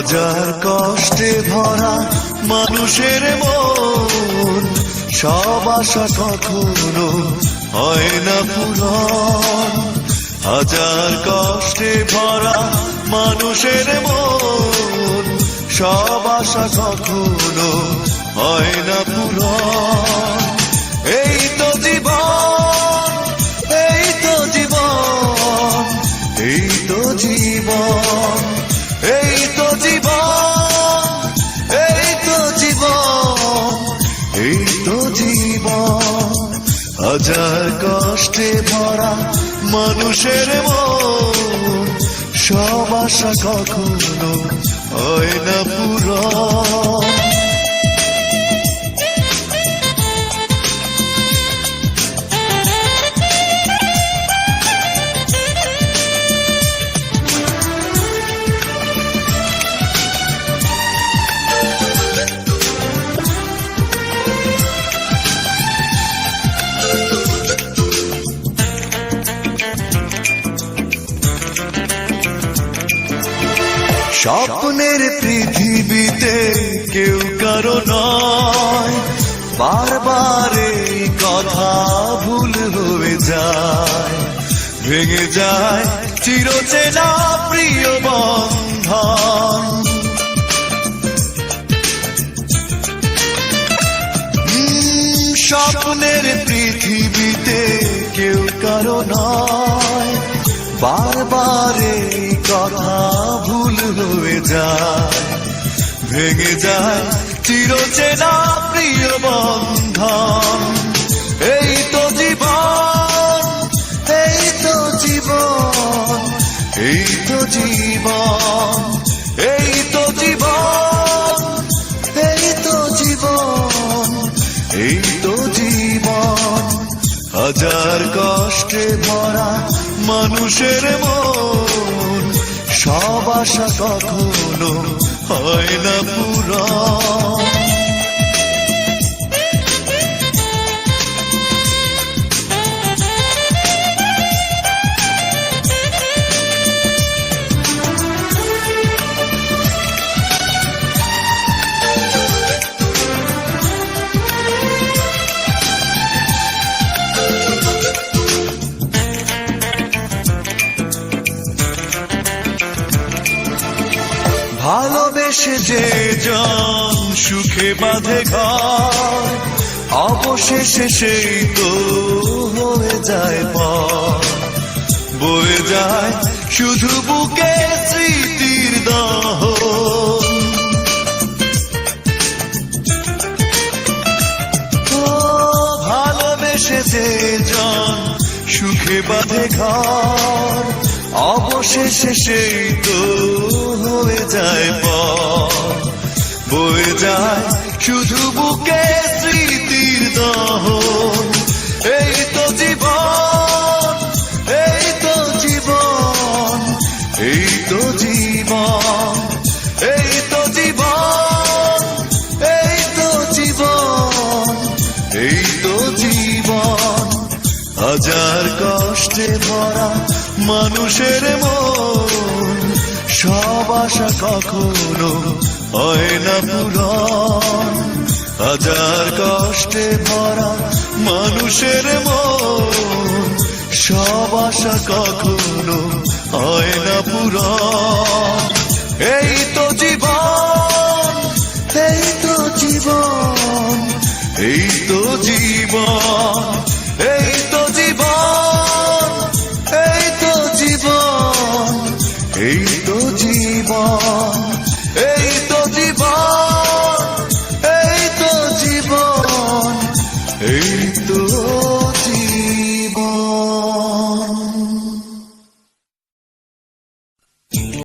হাজার কষ্টে ভরা মানুষের মন। সব আশা কখনো হয় না পূরণ। হাজার কষ্টে ভরা মানুষের মন। সব আশা কখনো হয় না পূরণ। হাজার কষ্টে ভরা মানুষের মন। সব আশা কখনো হয় না পুরন স্বপ্নের পৃথিবীতে কেউ কারও নয়। বারবার এই কথা ভুল হয়ে যায়। ভেঙে যায় চিরচেনা প্রিয় বন্ধন। স্বপ্নের পৃথিবীতে কেউ কারও নয়। বারবার এই কথা ভুল হয়ে যায় ভেঙে যায় চিরচেনা প্রিয় বন্ধন। এই তো জীবন, এই তো জীবন, এই তো জীবন, এই তো জীবন, এই তো জীবন, এই তো জীবন। হাজার কষ্টে ভরা মানুষের মন সব আশা কখনো হয় না পুরন ভালোবেসে যে জন সুখে বাঁধে ঘর, অবশেষে সেই তো হয়ে যায় পর বয়ে যায় শুধু বুকে স্মৃতির দহ। ভালোবেসে যে জন সুখে বাঁধে ঘর অবশেষে সেই তো হয়ে যায় পর বয়ে যায় শুধু বুকে স্মৃতির দহ এই মানুষের মন, সব আশা কখনো হয় না পূরণ। হাজার কষ্টে ভরা মানুষের মন, সব আশা কখনো হয় না পূরণ। এই তো জীবন, এই তো জীবন, এই তো জীবন, এই